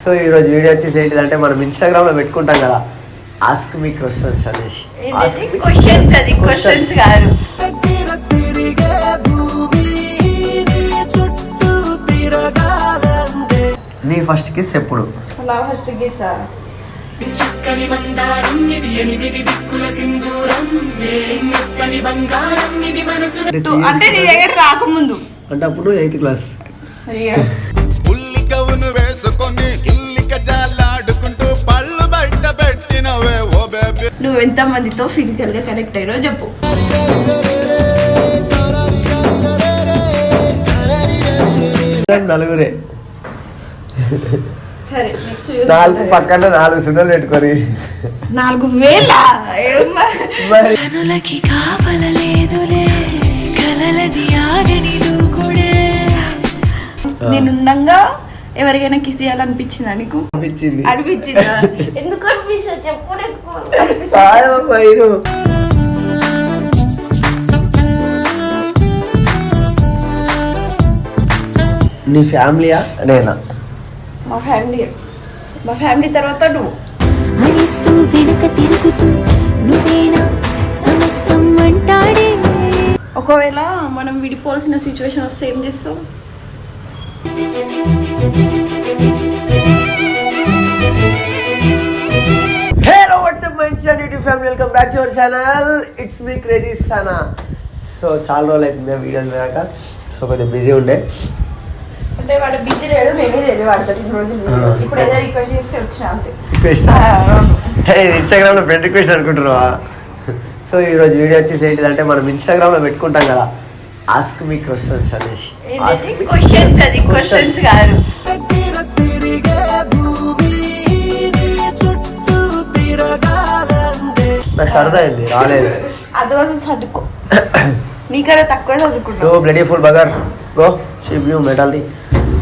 So ఈ రోజు video వచ్చేసి ఏంటిదంటే మనం ఇన్స్టాగ్రామ్లో పెట్టుకుంటాం కదా ఆస్క్ మీ క్వశ్చన్స్ అనేసి. క్వశ్చన్స్ అది కాదు నీ నీ ఫస్ట్ కిస్ ఎప్పుడు లవ్ ఫస్ట్ గీత చక్కని మందారం ఇది ఎనిమిది దిక్కుల సింధూరం ఏ మెత్తని బంగారం ఇది మనసు అంటే టూ- అంటే నీ దగ్గర రాకముందు. అంటే అప్పుడు ఎయిత్ క్లాస్ అయ్యో. కవును వేసుకొని కిల్లిక జాలాడుకుంటూ పళ్ళు బయట పెట్టినవే ఓ బేబీ. నువ్వు ఎంత మందితో ఫిజికల్గా కనెక్ట్ అయ్యారో చెప్పు. నలుగురే. సరే నెక్స్ట్ నాలుగు పక్కన నాలుగు సున్నలు పెట్టుకొని. నాలుగు వేల. కనులకి కాపలలేదులే కలలది ఆగని దూకుడే నేనుండంగా ఎవరికైనా కిస్ చేయాలనిపించిందా నీకు? అనిపించింది. అనిపించిందా? ఎందుకు అనిపిస్తుంది? చెప్పు నాకు. నీ ఫ్యామిలీయా? నేనా? మా ఫ్యామిలీ. మా ఫ్యామిలీ తర్వాత నువ్వు. అరిస్తూ వెనుక తిరుగుతూ నువ్వేనా సమస్తం అంటాడే? ఒకవేళ మనం విడిపోవాల్సిన సిచ్యువేషన్ వస్తే ఏం చేస్తావు? Hello what's up my YouTube family welcome back to our channel it's me crazy Sana so చాలా రోజులు అవుతుంది వీడియోస్ లేక సో కొంచెం బిజీ ఉండే. అంటే వాడు బిజీ లేడు నేనే తెలియదు. ఇప్పుడు ఏదో రిక్వెస్ట్ చేస్తే వచ్చిన అంతే. రిక్వెస్ట్ ఆ, అవును. ఇన్స్టాగ్రామ్లో ఫ్రెండ్ రిక్వెస్ట్ అనుకుంటున్నావా? సో ఈ రోజు వీడియో వచ్చేసి ఏంటిదంటే మనం ఇన్స్టాగ్రామ్లో పెట్టుకుంటాం కదా. ఆస్క్ మీ క్వశ్చన్స్ అనేసి క్వశ్చన్స్ అది. క్వశ్చన్స్ కాదు. నాకు సరదా అయింది రాలేదు. అదోసం చదువుకో నీకన్నా తక్కువ చదువుకుంటావు go bloody full bugger. Go cheap you mentality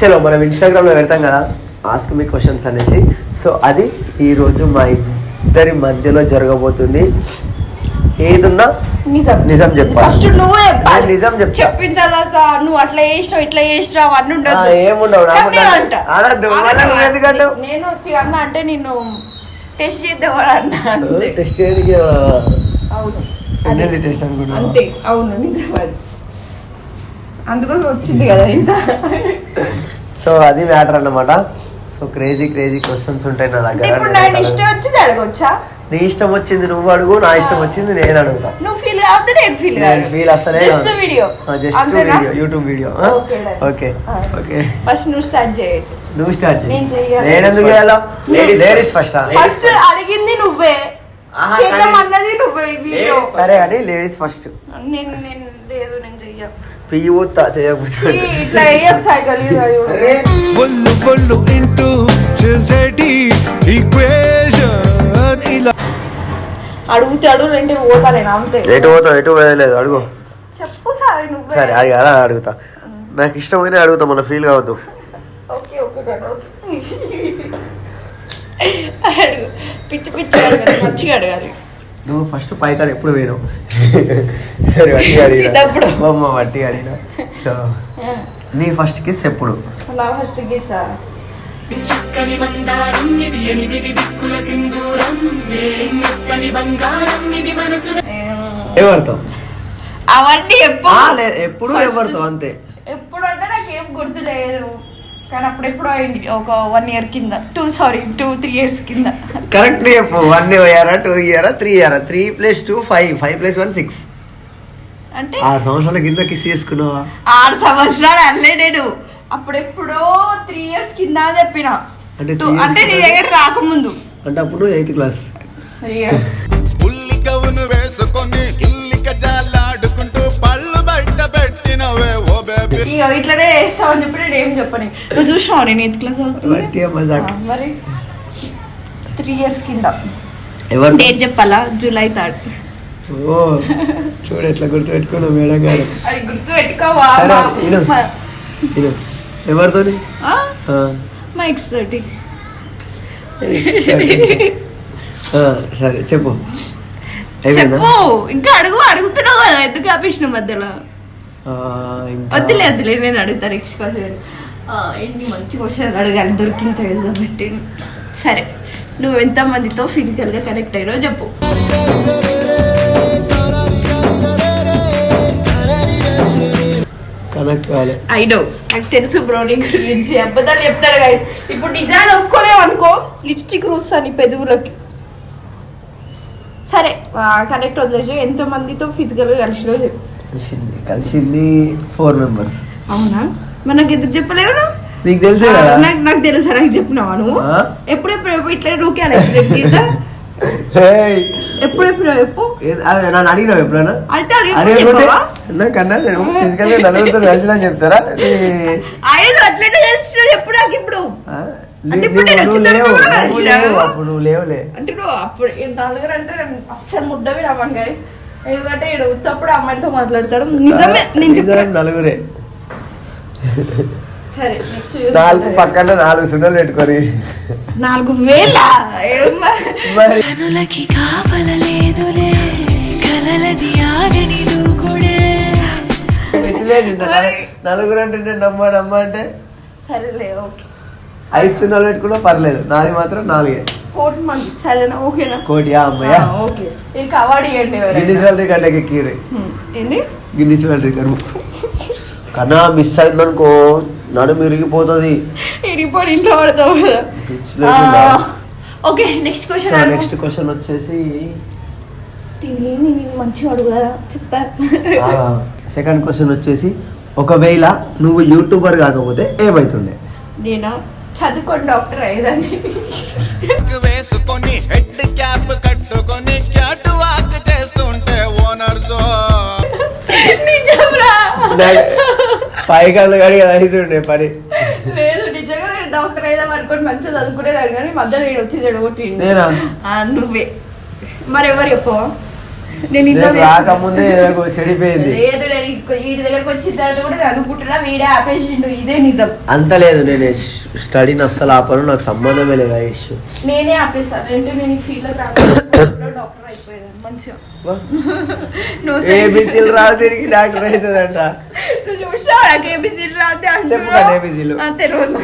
చలో మనం ఇన్స్టాగ్రామ్లో పెడతాం కదా ఆస్క్ మీ క్వశ్చన్స్ అనేసి. సో అది ఈరోజు మా ఇద్దరి మధ్యలో జరగబోతుంది. ఏదున్నా నిజం. నిజం చెప్పాలి. ఫస్ట్ నువ్వే చెప్పాలి. నేను నిజం చెప్తా. చెప్పిన తర్వాత నువ్వు అట్లా చేసినావు ఇట్లా చేసినావు అవన్నీ ఉండదు ఆ, ఏముండవు, అనద్దు, మళ్ళా నువ్వు? నేను అన్నా అంటే నిన్ను టెస్ట్ చేద్దామని అన్నా అంతే. టెస్ట్ చేయడానికి అవును. టెస్ట్ అనుకున్నావా? అంతే. అవును అది. అందుకోసం వచ్చింది కదా ఇంత. సో అది మ్యాటర్ అన్నమాట. సో క్రేజీ క్రేజీ క్వశ్చన్స్ ఉంటాయి నా దగ్గర. ఇప్పుడు నేను నేను ఇష్టం వచ్చింది అడగొచ్చా? నీ ఇష్టం వచ్చింది నువ్వు అడుగు నా ఇష్టం వచ్చింది నేను అడుగుతా. నువ్వు ఫీల్ కావద్దు నేను ఫీల్ నేను ఫీల్ అసలే just video just video YouTube video Okay, done. Okay. Okay first నువ్వు స్టార్ట్ చేయొచ్చు నువ్వు స్టార్ట్ నేను చెయ్యాలి. నేను ఎందుకు చేయాలా? లేడీస్ ఫస్ట్ ఫస్ట్ అడిగింది నువ్వే. ఆహా, చేద్దాం కానీ- అన్నది నువ్వే ఈ వీడియో సరే కానీ లేడీస్ ఫస్ట్ నేను నేను లేదు నేను చెయ్య పియ్యి ఊతా చేయకపోతే ఇట్లా వేయకు సైకిల్ ఒళ్ళు ఒళ్ళు ఇంటూ చేసేటి ఈక్వేషన్ ఇలా అడుగుతాడు రెండు పోతా నేను అంతే ఎటు పోతావు ఎటు పోయలేదు అడుగు చెప్పు సార్ నువ్వే సరే అది అలా అడుగుతా నాకు ఇష్టమైన అడుగుతా మన ఫీల్ కావద్దు ఓకే ఓకే డన్, ఓకే అడుగు పిచ్చి పిచ్చి అడగాలి మంచిగా అడగాలి నువ్వు ఫస్ట్ పైకాడ ఎప్పుడు పోయినావు సరే వట్టి అడిగిన. అమ్మ వట్టి అడిగిన సో నీ ఫస్ట్ కిస్ ఎప్పుడు? లవ్ ఫస్ట్ గీత చక్కని మందారం ఇది ఎనిమిది దిక్కుల సింధూరం. మెత్తని బంగారం ఇది మనసు. ఎవరితో? అవన్నీ ఎప్పుడు? ఆ, లే- ఎప్పుడు ఎవరితో అంతే. ఎప్పుడు అంటే నాకు ఏం గుర్తు లేదు కానీ అప్పుడు ఎప్పుడో అయింది. ఒక వన్ ఇయర్ కింద. Two sorry two three years కింద. కరెక్ట్ చెప్పు. వన్ ఇయరా టూ ఇయరా త్రీ ఇయరా three plus two five five plus one six అంటే ఆరు సంవత్సరాల కింద కిస్ చేసుకున్నావా? ఆరు సంవత్సరాలు అల్లే నేను అప్పుడు ఎప్పుడో త్రీ ఇయర్స్ కింద చెప్పిన. అంటే అంటే నీ? దగ్గర రాకముందు. అంటే అప్పుడు ఎయిత్ క్లాస్ వేసుకొని ఇక ఇట్లనే చేస్తావని చెప్పి నేను ఏం చెప్పని. నువ్వు చూసినావు నేను ఎయిత్ క్లాస్ అవుతుంది మరి త్రీ ఇయర్స్ కింద. డేట్ చెప్పాలా? July third. ఓ చూడు ఎట్లా గుర్తుపెట్టుకున్నావు మేడం గారు అది గుర్తు పెట్టుకోవా సరే, మా- ఎక్స్ తోటి. సరే చెప్పు. ఇంకా అడుగు అడుగుతున్నావు కదా ఎందుకు ఆపేసిన మధ్యలో? వద్దులే వద్దులే నేను అడుగుతా నెక్స్ట్ క్వశ్చన్ ఎన్ని మంచి క్వశ్చన్ అడగాలి దొరికిన చాయిస్ కాబట్టి. సరే నువ్వు ఎంతమందితో ఫిజికల్గా కనెక్ట్ అయినో చెప్పు. కనెక్ట్ ఐ నో నాకు తెలుసు బ్రో నీ గురించి. అబద్ధాలు చెప్తాడు గైస్ ఇప్పుడు నిజాలు ఒప్పుకోలేవు అనుకో లిప్స్టిక్ రూస్తాను పెదవులకి. సరే కనెక్ట్ వదిలేసి ఎంతో మందితో ఫిజికల్గా కలిసినో చెప్పు. కలిసింది. కలిసింది ఫోర్ మెంబర్స్ అవునా? మనకి ఎందుకు చెప్పలేవు? నీకు తెలిసే నాకు నాకు తెలుసా? నాకు చెప్పినావా నువ్వు? ఎప్పుడెప్పుడు ఎప్పుడు ఇట్లా హేయ్, ఎప్పుడెప్పుడు అదే నన్ను అడిగినావు ఎప్పుడైనా? అయితే అడిగి అడిగకుంటే చెప్పవా? నాకన్నా నేను ఫిజికల్గా నలుగురితో కలిసినా చెప్తారా? అట్లనే తెలిసిన చెప్పు నాకు ఇప్పుడు. అప్పుడు లేవులే. అంటే నలుగురు అంటే అస్సలు ఎందుకంటే ఈడు ఉత్తప్పుడు అమ్మాయితో మాట్లాడతాడు. నిజమే నేను నలుగురే. సరే నెక్స్ట్ నాలుగు పక్కన నాలుగు సున్నలు పెట్టుకొని. నాలుగు వేల? కనులకి కాపలలేదులే కలలది ఆగని నలుగురు అంటే నేను నమ్మ నమ్మ అంటే? సరేలే ఓకే. ఐదు సున్నాలు పెట్టుకున్నా పర్లేదు. నాది మాత్రం నాలుగే. కోటి మంది సరేనా ఓకేనా? కోటి ఓకే. దీనికి అవార్డు ఇవ్వండి గిన్నిస్ ఎవరైనా వరల్డ్ రికార్డ్ ఎక్కిరి హ్మ్. ఏంటి గిన్నిస్ వరల్డ్ రికార్డ్. కన్నా మిస్ అయిందనుకో నడుము ఇరిగిపోతుంది రిపోర్ట్ ఇంట్లో పడతావు కదా. Okay next question next question వచ్చేసి నేను మంచిగా అడుగు కదా చెప్తా సెకండ్ క్వశ్చన్ వచ్చేసి ఒకవేళ నువ్వు యూట్యూబర్ కాకపోతే ఏమైతుండే? నేను? చదువుకొని డాక్టర్ అయ్యేదాన్ని. వేసుకొని హెడ్ క్యాప్ కట్టుకొని క్యాట్ వాక్ చేస్తుంటే ఓనర్స్ నిజంరా? పైకాళ్ళు కడిగి అవుతుండే పని. లేదు నిజంగా నేను డాక్టర్ అయిదాం అనుకోని మంచిగా చదువుకునేదాన్ని కానీ మధ్యలో నేను వచ్చి చెడగొట్టింది నేనా? ఆ, నువ్వే. మరి ఎవరు చెప్పవా? నేను రాకముందే చెడిపోయింది. లేదు వీడి దగ్గరకు వచ్చిన తర్వాత కూడా చదువుకుంటున్నా వీడే ఆపేసిండు ఇదే నిజం. అంత లేదు నేను స్టడీని అస్సలు ఆపను నాకు సంబంధమే లేదు ఆ ఇష్యూ. నేనే ఆపేస్తాను అంటే నేను ఈ ఫీల్డ్ రాకుండా డాక్టర్ అయిపోయేదాన్ని మంచిగా. నువ్వు ఏబిసిలు రావు తిరిగి డాక్టర్ అవుతుందంట. నువ్వు నాకు తెలియదు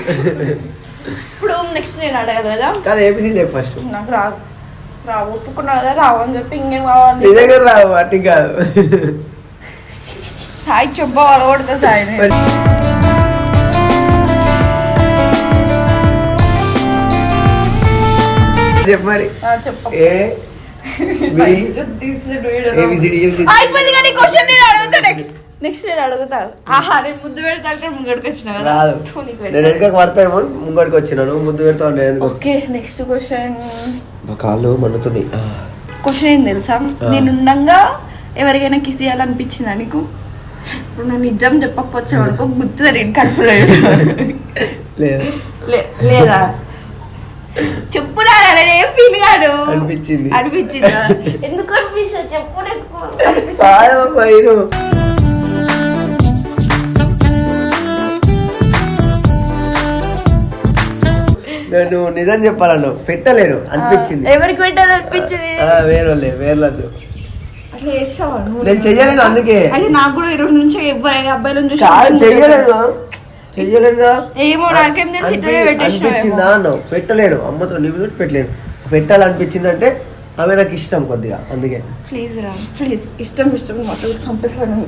ఇప్పుడు నెక్స్ట్ నేను అడగదు కదా కాదు ఏబిసిలు చెప్పు ఫస్ట్ నాకు రాదు. రావు ఒప్పుకున్నా కదా రావు అని చెప్పి ఇంకేం కావాలి? నీ దగ్గర రావు అట్టి కాదు. సాయి చెప్ప కొడతా సాయి. చెప్పు మరి. చెప్పు. ఏ? బి చెప్పు. అయిపోయింది కానీ క్వశ్చన్ నేను అడుగుతా నెక్స్ట్ నెక్స్ట్ నేను అడుగుతా. ఆహా నేను ముద్దు పెడతా అంటే ముంగడికి వచ్చిన కదా? నేను పెడతా. వెనకకి పడతాయేమో ముంగడికి వచ్చినాను ముందు పెడతా నేను ఎందుకు? వస్తా? ఓకే నెక్స్ట్ క్వశ్చన్ మా కాళ్ళు మండుతున్నాయి. క్వశ్చన్ ఏం తెలుసా? నేను ఉండంగా ఎవరికైనా కిస్ చేయాలనిపించిందా నీకు? ఇప్పుడు నేను నిజం చెప్పకపోవచ్చు అనుకో గుర్తు నేను కడుపులో లేదు. లే- లేదా? చెప్పురా నేను ఏం ఫీల్ కాదు. అనిపించింది. అనిపించిందా? ఎందుకు అనిపిస్తుంది? చెప్పు నాకు. నేను నిజం చెప్పాలన్నావు పెట్టలేను అనిపించింది. ఎవరికి పెట్టాలనిపించింది ఆ, వేరే వేర్లద్దు? నేను చెయ్యలేను అందుకే. అయితే నాకు కూడా ఈ రోజు నుంచి ఎవ్వరు అబ్బాయిలను చూసి కాదు చెయ్యలేను. చెయ్యలేనుగా. ఏమో నాకేం తెలిసి. అనిపించిందా అన్నావు? పెట్టలేను. అమ్మతో నీ మీద పెట్టలేను. పెట్టాలనిపించింది అంటే ఆమె నాకు ఇష్టం కొద్దిగా అందుకే. ప్లీజ్ రా ప్లీజ్. ఇష్టం ఇష్టం మాట్లాడు చంపేస్తాను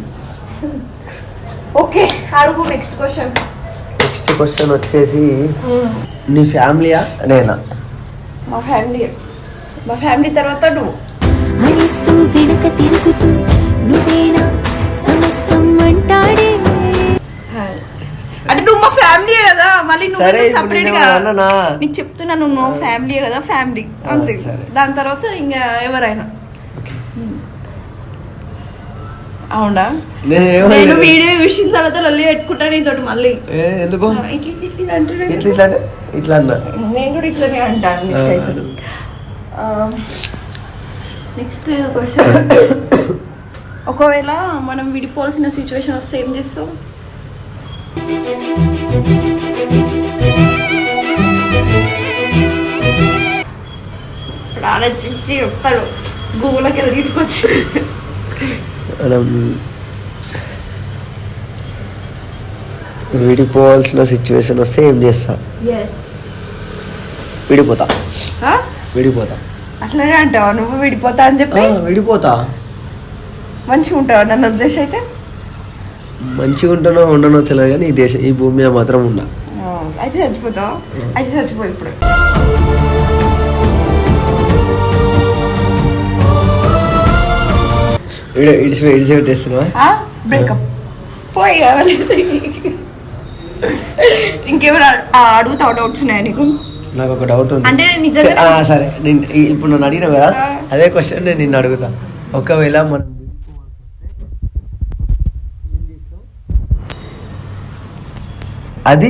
ఓకే అడుగు నెక్స్ట్ క్వశ్చన్. నెక్స్ట్ క్వశ్చన్ వచ్చేసి నీ ఫ్యామిలీయా? నేనా? మా ఫ్యామిలీ. మా ఫ్యామిలీ తర్వాత నువ్వు. అరిస్తూ వెనక తిరుగుతూ నువ్వేనా? సమస్తం అంటాడే. అంటే నువ్వు మా ఫ్యామిలీ కదా మళ్ళీ సరే, నువ్వు ఇప్పుడు సపరేట్ నేను గా? నీకు చెప్తున్నా నువ్వు మా ఫ్యామిలీ కదా ఫ్యామిలీ. అంతే. సరే. దాని తర్వాత ఇంకా ఎవరైనా. అవునా? నేను. వీడియో విషయం తర్వాత లొల్లి పెట్టుకుంటా నీతోటి మళ్ళీ. ఎందుకు? ఇట్లా ఇట్లా అన్నా? నేను కూడా ఇట్లనే అంటాను. Next question. ఒకవేళ మనం విడిపోవాల్సిన సిచ్యువేషన్ వస్తే ఏం చేస్తావు ఇప్పుడు ఆలోచించి చెప్తారు గూగుల్కి వెళ్ళి తీసుకొచ్చి మనం విడిపోవాల్సిన సిచ్యువేషన్ వస్తే ఏం చేస్తా? విడిపోతా. విడిపోతా. అట్లనే అంటావా? నువ్వు విడిపోతా అని చెప్పి? విడిపోతా. మంచిగా ఉంటావా నన్ను ఉద్దేశం అయితే? మంచిగా ఉంటానో ఉండనో తెలియదు కానీ ఈ దేశం ఈ భూమి మీద మాత్రం ఉన్నా. అయితే చచ్చిపోతావా? అయితే చచ్చిపో ఇప్పుడు. ఇడిచి ఇడిచి పెట్టేస్తున్నావా? బ్రేకప్ పోయి కావాలి. ఇంకెవరు అడు- ఆ, అడుగుతావు డౌట్స్ ఉన్నాయా నీకు? నాకు ఒక డౌట్ ఉంది. అంటే నిజంగా సరే, నేను ఇప్పుడు నన్ను అడిగిన కదా. అదే క్వశ్చన్ నేను నిన్ను అడుగుతా. ఒకవేళ మనం అది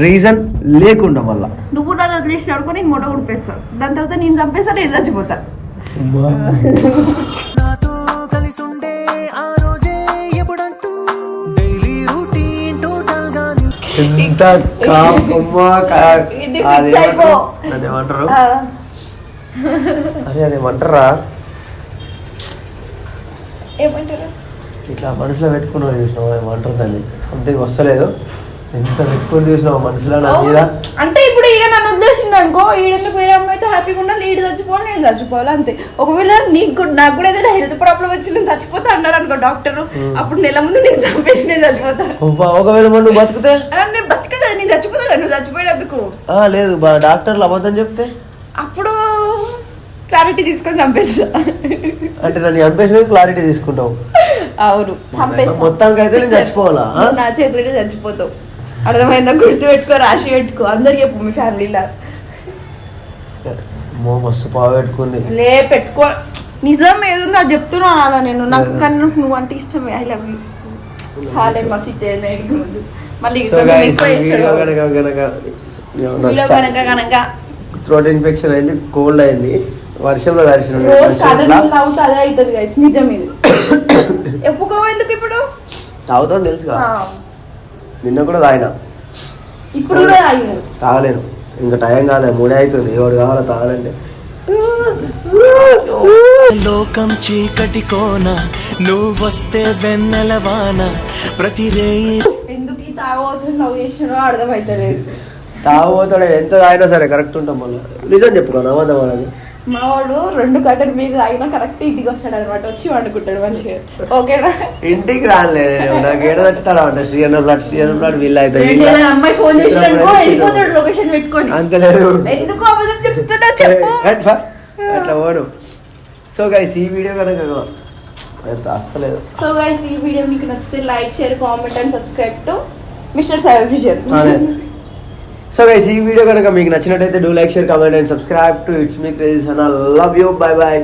రీజన్ లేకుండా వల్ల నువ్వు నన్ను వదిలేసినాడు కూడా నేను మొట ఉడిపేస్తాను దాని తర్వాత నేను చంపేస్తా నేను చచ్చిపోతా. ఎంత కాపమ్మా కా- ఇది అది fix అయిపో. దాన్ని ఏమంటారు ఆ, అరే అది ఏమంటారా? ఏమంటారు ఇట్లా మనసులో పెట్టుకున్నావు చూసినావు? ఏమంటారు దాన్ని? సంథింగ్ వస్తలేదు. ఎంత పెట్టుకుని చూసినావు? మనసులో నా మీద. అంటే ఇప్పుడు ఈడ నన్ను ఉద్దేశింది అనుకో ఈడని వేరే అమ్మాయితో హ్యాపీగా ఉండాలి ఈడ చచ్చిపోవాలి నేను చచ్చిపోవాలి అంతే. ఒకవేళ నీకు కూడా- నాకు కూడా ఏదైనా హెల్త్ ప్రాబ్లం వచ్చి నేను చచ్చిపోతా అన్నారు అనుకో డాక్టర్ అప్పుడు నెల ముందు నేను చంపేసి నేను చచ్చిపోతా ఒకవేళ నువ్వు బతికితే? నేను బతక కదా నేను చచ్చిపోతా నువ్వు చచ్చిపోయినందుకు. లేదు డాక్టర్లు అబద్ధం చెప్తే? అప్పుడు క్లారిటీ తీసుకొని చంపేస్తా. అంటే నన్ను చంపేసిన క్లారిటీ తీసుకుంటావు. అవును మొత్తానికి అయితే నేను చచ్చిపోవాలా నా చేతిలోనే చచ్చిపోతావు. అర్థమైందా? గుర్తు పెట్టుకో రాసి పెట్టుకో. అందరికి చెప్పు మీ ఫ్యామిలీలో మో మస్తు పావు పెట్టుకుంది లే పెట్టుకో. నిజం ఏదుందో అది చెప్తున్నా అలా నేను. నాకు కానీ నాకు నువ్వు అంటే ఇష్టమే. ఐ లవ్ యూ చాలే మసి మళ్ళీ థ్రోట్ ఇన్ఫెక్షన్ అయింది కోల్డ్ అయింది. వర్షంలో దర్శనం రోజు స్టార్టర్ అవుతుంది అదే అవుతుంది గైస్ నిజం ఇది. ఎప్పుకో ఎందుకు ఇప్పుడు? తాగుతాను తెలుసు నిన్న కూడా తాగిన. ఇప్పుడు కూడా తాగలేను. ఇంకా టైం కాలేదు మూడే అవుతుంది ఎవరు కావాలో తాగాలంటే. లోకం చీకటి కోన నువ్వు వస్తే వెన్నెల వాన ప్రతి ఎందుకు ఈ అర్థమవుతలేదు తాగబోతాడు ఎంత తాగినా సరే కరెక్ట్ ఉంటాం మళ్ళీ. నిజం చెప్పుకోను అబద్ధం వాళ్ళని. మా వాడు రెండు గంటలు మీరు తాగినా కరెక్ట్ ఇంటికి వస్తాడు అనమాట వచ్చి వండుకుంటాడు మంచిగా. ఓకేనా? ఇంటికి రాలేదు నాకు ఏడ నచ్చుతాడు అంట శ్రీయన్న ప్లాట్ శ్రీయన్న ప్లాట్ వీళ్ళు అయితే అమ్మాయి ఫోన్ చేసినాడుకో వెళ్ళిపోతాడు లొకేషన్ పెట్టుకొని. అంత లేదు. ఎందుకు అబద్ధం చెప్తున్నా చెప్పు. అట్లా పోను. సో గైస్ ఈ వీడియో కనుక అస్సలేదు. సో గైస్ ఈ వీడియో మీకు నచ్చితే like share comment and subscribe to mister Sai vision అదే. సో గైస్ ఈ వీడియో కనుక మీకు నచ్చినట్టయితే do like share comment and subscribe to it's me craze అన్న లవ్ యూ బై బాయ్